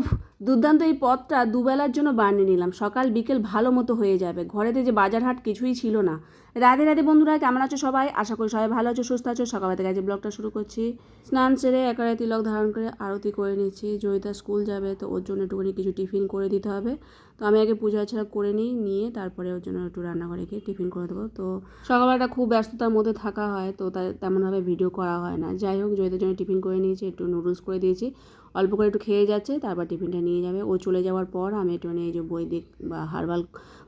Oof. দুর্দান্ত এই পথটা দুবেলার জন্য বানিয়ে নিলাম। সকাল, বিকেল ভালো মতো হয়ে যাবে। ঘরেতে যে বাজার হাট কিছুই ছিল না। রাধে রাধে বন্ধুরা, কেমন আছো সবাই? আশা করি সবাই ভালো আছো, সুস্থ আছো। সকাল থেকে আজকে ব্লগটা শুরু করছি। স্নান সেরে একেবারে তিলক ধারণ করে আরতি করে নিচ্ছি। জয়িতা স্কুল যাবে, তো ওর জন্য একটুখানি কিছু টিফিন করে দিতে হবে। তো আমি আগে পূজা ছাড়া করে নিই, নিয়ে তারপরে ওর জন্য একটু রান্নাঘরে গিয়ে টিফিন করে দেবো। তো সকালবেলাটা খুব ব্যস্ততার মধ্যে থাকা হয়, তো তাই তেমনভাবে ভিডিও করা হয় না। যাই হোক, জয়িতার জন্য টিফিন করে নিয়েছি, একটু নুডলস করে দিয়েছি। অল্প করে একটু খেয়ে যাচ্ছে, তারপর টিফিনটা নিয়ে যাবে। ও চলে যাওয়ার পর আমি একটু এই যে বৈদিক বা হার্বাল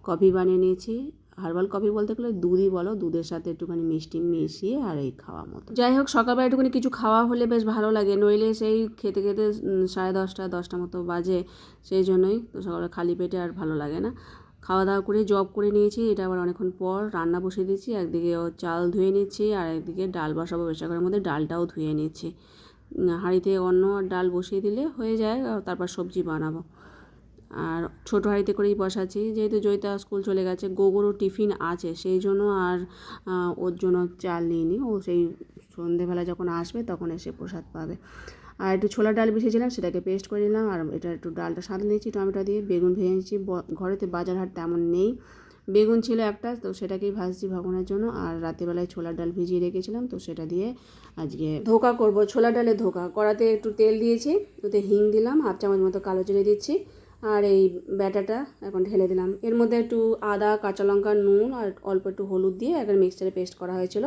কফি বানিয়ে নিয়েছি। হার্বাল কফি বলতে গেলে দুধই বলো, দুধের সাথে একটুখানি মিষ্টি মিশিয়ে আর এই খাওয়া মতো। যাই হোক, সকালবেলা একটুখানি কিছু খাওয়া হলে বেশ ভালো লাগে। নইলে সেই খেতে খেতে সাড়ে দশটা দশটা মতো বাজে সেই জন্যই তো সকালে খালি পেটে আর ভালো লাগে না। খাওয়া দাওয়া করে জব করে নিয়েছি, এটা আবার অনেকক্ষণ পর রান্না বসিয়ে দিয়েছি। একদিকে চাল ধুয়ে নিচ্ছি আর একদিকে ডাল বসাবো প্রেশার কুকারের মধ্যে, ডালটাও ধুয়ে নিচ্ছি। হাঁড়িতে অন্য আর ডাল বসিয়ে দিলে হয়ে যায় তারপর সবজি বানাবো। আর ছোটো হাঁড়িতে করেই বসাচ্ছি। যেহেতু জয়িতা স্কুল চলে গেছে, গোবরও টিফিন আছে, সেই জন্য আর ওর জন্য চাল নিইনি ও সেই সন্ধেবেলা যখন আসবে তখন এসে প্রসাদ পাবে। আর একটু ছোলা ডাল বেশিয়েছিলাম সেটাকে পেস্ট করে নিলাম। আর এটা একটু ডালটা সাঁতলে নিয়েছি, টমেটো দিয়ে, বেগুন ভেজে নিয়েছি ঘরেতে বাজার হাট তেমন নেই। বেগুন ছিল একটা, তো সেটাকেই ভাজছি ভগবানের জন্য। আর রাতেরবেলায় ছোলার ডাল ভিজিয়ে রেখেছিলাম, তো সেটা দিয়ে আজকে ধোকা করব। ছোলা ডালে ধোকা, কড়াতে একটু তেল দিয়েছি, ওতে হিং দিলাম, হাফ চামচ মতো কালো জিরে দিচ্ছি, আর এই ব্যাটাটা এখন ঢেলে দিলাম। এর মধ্যে একটু আদা, কাঁচা লঙ্কা, নুন, আর অল্প একটু হলুদ দিয়ে একটা মিক্সচারে পেস্ট করা হয়েছিল।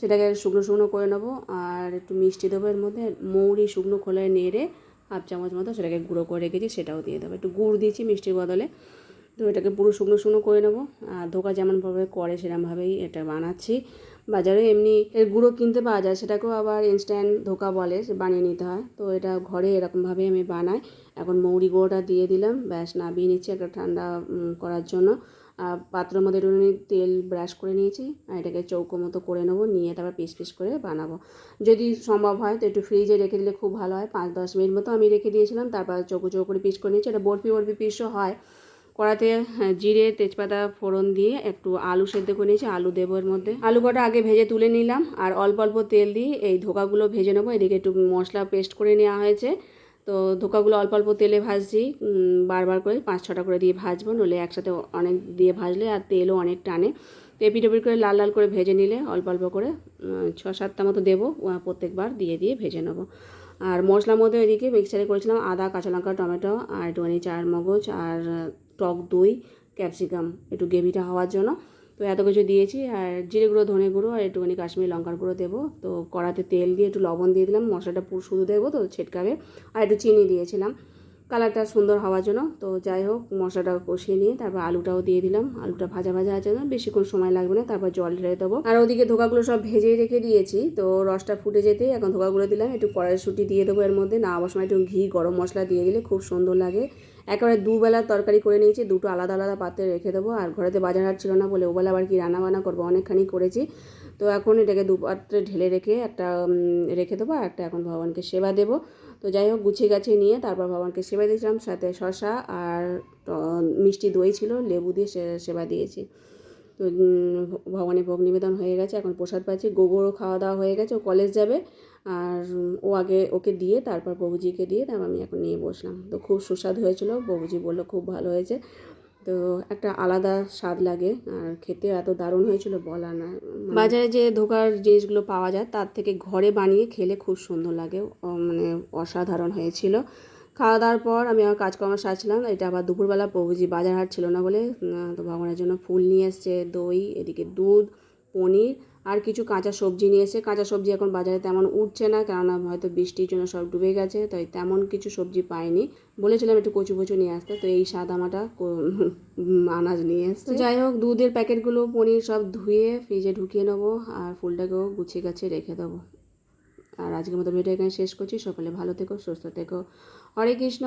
সেটাকে শুকনো শুকনো করে নেব, আর একটু মিষ্টি দেবো এর মধ্যে, মৌরি শুকনো খোলায় নেড়ে হাফ চামচ মতো সেটাকে গুঁড়ো করে রেখেছি, সেটাও দিয়ে দেবো। একটু গুড় দিয়েছি মিষ্টির বদলে। তো এটাকে পুরো শুকনো শুকনো করে নেব। আর ধোকা যেমনভাবে করে সেরকমভাবেই এটা বানাচ্ছি। বাজারে এমনি এর গুঁড়ো কিনতে পাওয়া যায়, সেটাকেও আবার ইনস্ট্যান্ট ধোকা বলে সে বানিয়ে নিতে হয়। তো এটা ঘরে এরকমভাবে আমি বানাই। এখন মৌরি গুঁড়োটা দিয়ে দিলাম, ব্যাস নামিয়ে নিচ্ছি একটা ঠান্ডা করার জন্য। আর পাত্রের মধ্যে একটুখানি তেল ব্রাশ করে নিয়েছি। আর এটাকে চৌকো মতো করে নেব, নিয়ে তারপর পিস পিস করে বানাবো। যদি সম্ভব হয় তো একটু ফ্রিজে রেখে দিলে খুব ভালো হয়। পাঁচ দশ মিনিট মতো আমি রেখে দিয়েছিলাম, তারপর চৌকো চৌকো করে পিস করে নিয়েছি। এটা বরফি বরফি পিসও হয়। কড়াতে হ্যাঁ, জিরে তেজপাতা ফোড়ন দিয়ে একটু আলু সেদ্ধ করে নিয়েছি আলু দেবো এর মধ্যে। আলু কটা আগে ভেজে তুলে নিলাম আর অল্প অল্প তেল দিয়ে এই ধোকাগুলো ভেজে নেব। এদিকে একটু মশলা পেস্ট করে নেওয়া হয়েছে। তো ধোকাগুলো অল্প অল্প তেলে ভাজছি বারবার করে পাঁচ ছটা করে দিয়ে ভাজবো নলে একসাথে অনেক দিয়ে ভাজলে আর তেলও অনেক টানে। তো এপিট করে লাল লাল করে ভেজে নিলে অল্প অল্প করে ছ সাতটা মতো দেবো প্রত্যেকবার দিয়ে দিয়ে ভেজে নেব। আর মশলার মধ্যে এদিকে মিক্সারে করেছিলাম আদা কাঁচা লঙ্কা টমেটো আর একটুখানি চার মগজ আর টক দই, ক্যাপসিকাম, একটু গ্রেভিটা হওয়ার জন্য। তো এত কিছু দিয়েছি, আর জিরে গুঁড়ো, ধনে গুঁড়ো, আর একটুখানি কাশ্মীরি লঙ্কার গুঁড়ো দেবো। তো কড়াতে তেল দিয়ে একটু লবণ দিয়ে দিলাম, মশলাটা পুরো শুধু দেবো তো ছেটকাবে। আর একটু চিনি দিয়েছিলাম, কালারটা সুন্দর হওয়ার জন্য। তো যাই হোক, মশলাটা কষিয়ে নিয়ে তারপর আলুটাও দিয়ে দিলাম। আলুটা ভাজা ভাজা আছে না বেশিক্ষণ সময় লাগবে না, তারপর জল ঢেলে দেবো। আর ওদিকে ধোকাগুলো সব ভেজে রেখে দিয়েছি, তো রসটা ফুটে যেতেই এখন ধোকাগুলো দিলাম। একটু কড়াইশুঁটি দিয়ে দেবো এর মধ্যে, না আবার সময় একটু ঘি, গরম মশলা দিয়ে দিলে খুব সুন্দর লাগে। একেবারে দুবেলা তরকারি করে নিয়েছি, দুটো আলাদা আলাদা পাত্রে রেখে দেবো। আর ঘরেতে বাজার হাট ছিল না বলে ওবেলা আবার কি রান্না বান্না করব, অনেকখানি করেছি। তো এখন এটাকে দুপাত্রে ঢেলে রেখে একটা রেখে দেবো আর একটা এখন ভগবানকে সেবা দেব। তো যাই হোক, গুছিয়ে গাছিয়ে নিয়ে তারপর ভগবানকে সেবা দিয়েছিলাম, সাথে শশা আর মিষ্টি দই ছিল, লেবু দিয়ে সেবা দিয়েছি। তো ভগবানের ভোগ নিবেদন হয়ে গেছে। এখন প্রসাদ পাচ্ছি, গোবরও খাওয়া দাওয়া হয়ে গেছে, ও কলেজ যাবে। আর ও আগে ওকে দিয়ে তারপর প্রভুজিকে দিয়ে তারপর আমি এখন নিয়ে বসলাম। তো খুব সুস্বাদু হয়েছিল প্রভুজি বলল খুব ভালো হয়েছে। তো একটা আলাদা স্বাদ লাগে, আর খেতে এত দারুণ হয়েছিল বলা না। বাজারে যে ধোকার জিনিসগুলো পাওয়া যায়, তার থেকে ঘরে বানিয়ে খেলে খুব সুন্দর লাগে। মানে অসাধারণ হয়েছিল। খাওয়া দাওয়ার পর আমি আমার কাজকর্ম সারছিলাম। এটা আবার দুপুরবেলা প্রভুজি বাজার হাট ছিল না বলে তো ভগবানের জন্য ফুল নিয়ে এসছে, দই, এদিকে দুধ, পনির আর কিছু কাঁচা সবজি নিয়ে এসে কাঁচা সবজি এখন বাজারে তেমন উঠছে না, কেননা হয়তো বৃষ্টির জন্য সব ডুবে গেছে, তাই তেমন কিছু সবজি পাইনি। বলেছিলাম একটু কচু কচু নিয়ে আসতে, তো এই সাদামাটা আনাজ নিয়ে এসছে। যাই হোক, দুধের প্যাকেটগুলো, পনির সব ধুয়ে ফ্রিজে ঢুকিয়ে নেব আর ফুলটাকেও গুছিয়ে গাছিয়ে রেখে দেবো। আর আজকের মতো ভিডিও এখানে শেষ করছি। সকলে ভালো থেকো সুস্থ থেকো। হরে কৃষ্ণ।